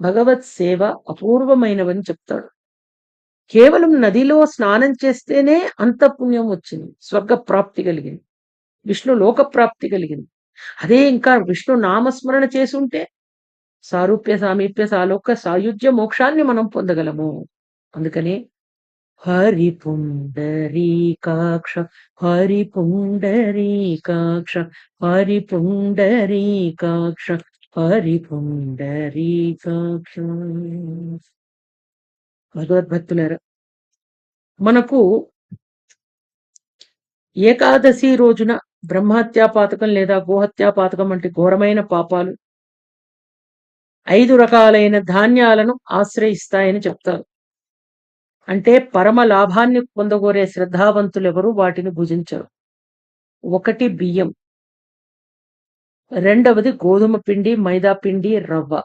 భగవత్ సేవ అపూర్వమైనవని చెప్తాడు. కేవలం నదిలో స్నానం చేస్తేనే అంత పుణ్యం వచ్చింది స్వర్గ ప్రాప్తి కలిగింది విష్ణు లోక ప్రాప్తి కలిగింది. అదే ఇంకా విష్ణు నామస్మరణ చేసుంటే సారూప్య సామీప్య సాలోక సాయుధ్య మోక్షాన్ని మనం పొందగలము. అందుకని హరి పుండరీకాక్ష హరి పుండరీకాక్ష హరి పుండరీకాక్ష హరి భగవద్భక్తులారా మనకు ఏకాదశి రోజున బ్రహ్మహత్యా పాతకం లేదా గోహత్యా పాతకం వంటి ఘోరమైన పాపాలు ఐదు రకాలైన ధాన్యాలను ఆశ్రయిస్తాయని చెప్తారు. అంటే పరమ లాభాన్ని పొందగోరే శ్రద్ధావంతులెవరూ వాటిని భుజించరు. ఒకటి బియ్యం. ரெண்டாவது கோதுமை பிண்டி மைதா பிண்டி ரவா.